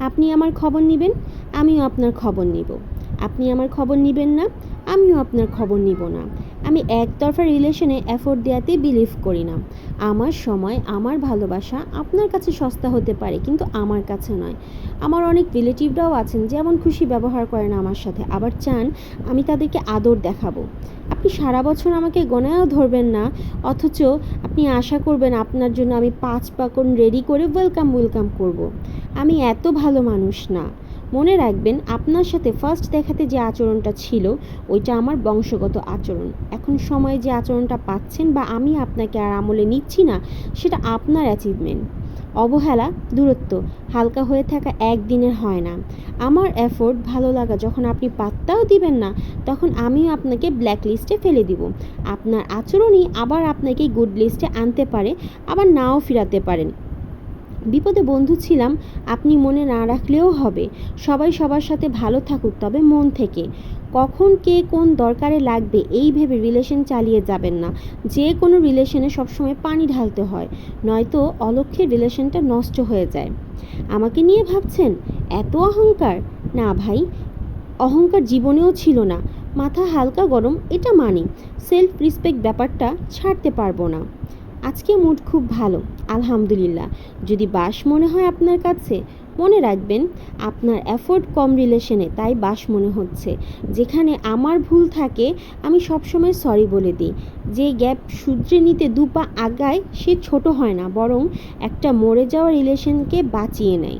আপনি আমার খবর নেবেন, আমিও আপনার খবর নিব। আপনি আমার খবর নেবেন না, আমিও আপনার খবর নিব না। আমি একতরফা রিলেশনে এফোর্ট দেওয়াতে বিলিভ করি না। আমার সময়, আমার ভালোবাসা আপনার কাছে সস্তা হতে পারে, কিন্তু আমার কাছে নয়। আমার অনেক রিলেটিভরাও আছেন, যেমন খুশি ব্যবহার করেন আমার সাথে, আবার চান, আমি তাদেরকে আদর দেখাবো। আপনি সারা বছর আমাকে গণায়ও ধরবেন না, অথচ আপনি আশা করবেন আপনার জন্য আমি পাঁচ পাকন রেডি করে ওয়েলকাম ওয়েলকাম করব। আমি এত ভালো মানুষ না। মনে রাখবেন, আপনার সাথে ফার্স্ট দেখাতে যে আচরণটা ছিল, ওইটা আমার বংশগত আচরণ। এখন সময় যে আচরণটা পাচ্ছেন বা আমি আপনাকে আর আমলে নিচ্ছি না, সেটা আপনার অ্যাচিভমেন্ট অবহেলা, দূরত্ব, হালকা হয়ে থাকা একদিনের হয় না। আমার এফোর্ট ভালো লাগা যখন আপনি পাত্তাও দিবেন না, তখন আমিও আপনাকে ব্ল্যাক লিস্টে ফেলে দিব। আপনার আচরণই আবার আপনাকে গুড লিস্টে আনতে পারে, আবার নাও ফিরাতে পারেন। বিপদে বন্ধু ছিলাম, আপনি মনে না রাখলেও হবে। সবাই সবার সাথে ভালো থাকুক, তবে মন থেকে। কখন কে কোন দরকারে লাগবে, এই ভেবে রিলেশন চালিয়ে যাবেন না। যে কোনো রিলেশনে সবসময় পানি ঢালতে হয়, নয়তো অলক্ষ্যে রিলেশনটা নষ্ট হয়ে যায়। আমাকে নিয়ে ভাবছেন? এত অহংকার? না ভাই, অহংকার জীবনেও ছিল না। মাথা হালকা গরম, এটা মানি। সেলফ রিসপেক্ট ব্যাপারটা ছাড়তে পারব না। আজকে মুড খুব ভালো, আলহামদুলিল্লাহ। যদি বাস মনে হয় আপনার কাছে, মনে রাখবেন আপনার অ্যাফোর্ড কম রিলেশনে তাই বাস মনে হচ্ছে। যেখানে আমার ভুল থাকে, আমি সবসময় সরি বলে দিই। যে গ্যাপ শুধরে নিতে দুপা আগায়, সে ছোট হয় না, বরং একটা মরে যাওয়া রিলেশনকে বাঁচিয়ে নেয়।